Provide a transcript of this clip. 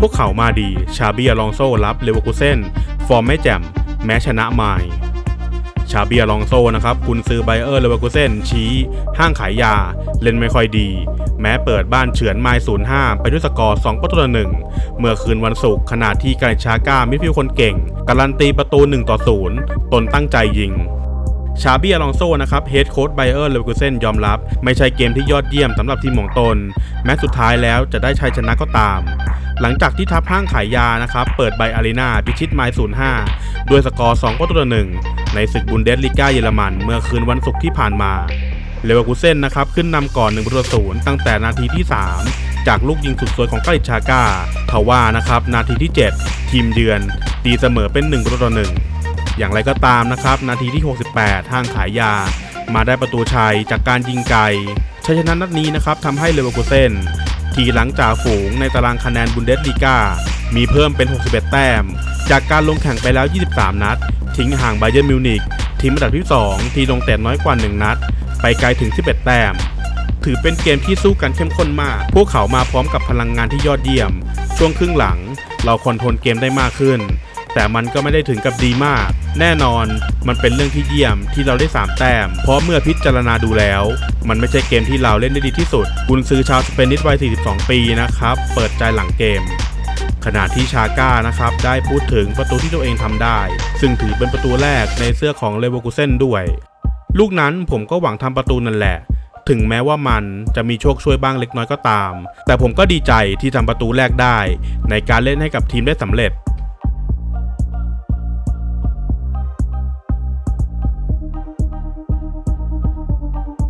พวกเขามาดี ชาบีอลองโซรับเลเวอร์คูเซนฟอร์มไม่แจ่ม แม้ชนะไมายชาบีอลองโซนะครับกุนซือไบเออร์เลเวอร์คูเซนชี้ ห้างขายยา เล่นไม่ค่อยดี แม้เปิดบ้านเฉือนไมล์05 ไปด้วยสกอร์ 2 ประตูต่อหนึ่งเมื่อคืนวันศุกร์ขณะที่การชาก้ามิดฟิลด์คนเก่ง การันตีประตู 1 ต่อ 0 ตนตั้งใจยิงชาบีอลองโซนะครับเฮดโค้ชไบเออร์เลเวอร์คูเซนยอมรับ ไม่ใช่เกมที่ยอดเยี่ยมสำหรับทีมของตน แม้สุดท้ายแล้วจะได้ชัยชนะก็ตาม หลังจากที่ทัพห้างขายยานะครับ เปิดใบอารีนาพิชิตไมล์05 ด้วยสกอร์ 2 ประตูต่อหนึ่งในศึกบุนเดสลิก้าเยอรมัน เมื่อคืนวันศุกร์ที่ผ่านมา เลเวอร์คูเซนนะครับ ขึ้นนำก่อน1ประตูศูนย์ตั้งแต่นาทีที่ 3 จากลูกยิงสุดสวยของกาลิชาก้าทว่านะครับ นาทีที่ 7 ทีมเยือนตีเสมอเป็น1ประตูต่อหนึ่งอย่างไรก็ตามนะครับ นาทีที่ 68 ห้างขายยา มาได้ประตูชัยจากการยิงไกลชัยชนะนัดนี้นะครับทำให้เลเวอร์คูเซน ทีหลังจากฝูงในตารางคะแนนบุนเดสลีกามีเพิ่มเป็น 61 แต้ม จากการลงแข่งไปแล้ว 23 นัด ทิ้งห่างไบเย r n มิวนิกทีมอันดับที่ 2 ที่ลงแต่น้อยกว่า 1 นัด ไปไกลถึง 11 แต้ม ถือเป็นเกมที่สู้กันเข้มข้นมาก พวกเขามาพร้อมกับพลังงานที่ยอดเยี่ยม ช่วงครึ่งหลัง เราคอนโทรลเกมได้มากขึ้น แต่มันก็ไม่ได้ถึงกับดีมาก แน่นอนมันเป็นเรื่องที่เยี่ยมที่เราได้ 3 แต้ม เพราะเมื่อพิจารณาดูแล้ว มันไม่ใช่เกมที่เราเล่นได้ดีที่สุด กุนซือชาวสเปนิสวัย 42 ปีนะครับ เปิดใจหลังเกม ขณะที่ชาก้านะครับ ได้พูดถึงประตูที่ตัวเองทำได้ ซึ่งถือเป็นประตูแรกในเสื้อของเลเวอร์คูเซนด้วย ลูกนั้นผมก็หวังทำประตูนั่นแหละถึงแม้ว่ามันจะมีโชคช่วยบ้างเล็กน้อยก็ตาม แต่ผมก็ดีใจที่ทำประตูแรกได้ ในการเล่นให้กับทีมได้สำเร็จ